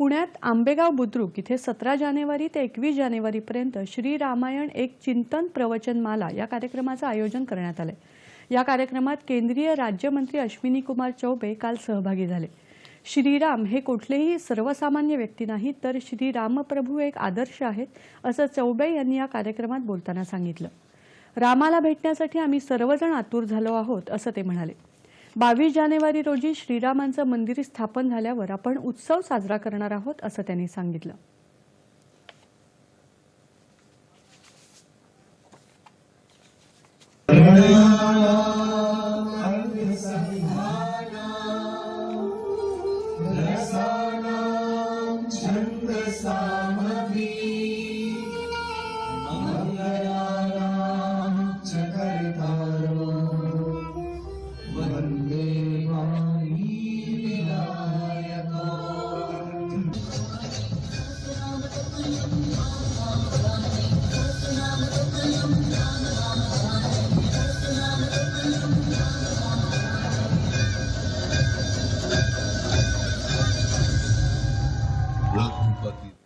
पुण्यात आंबेगाव बुद्रुक इथे सतरा जानेवारी ते एकवीस जानेवारीपर्यंत श्री रामायण एक चिंतन प्रवचनमाला या कार्यक्रमाचं आयोजन करण्यात आलंय. या कार्यक्रमात केंद्रीय राज्यमंत्री अश्विनी कुमार चौबे काल सहभागी झाले. श्रीराम हे कुठलेही सर्वसामान्य व्यक्ती नाहीत तर श्री रामप्रभू एक आदर्श आहेत असं चौबे यांनी या कार्यक्रमात बोलताना सांगितलं. रामाला भेटण्यासाठी आम्ही सर्वजण आतुर झालो आहोत असं ते म्हणाले. बावीस जानेवारी रोजी श्रीरामांचं मंदिर स्थापन झाल्यावर आपण उत्सव साजरा करणार आहोत असं त्यांनी सांगितलं. Welcome, Bucky.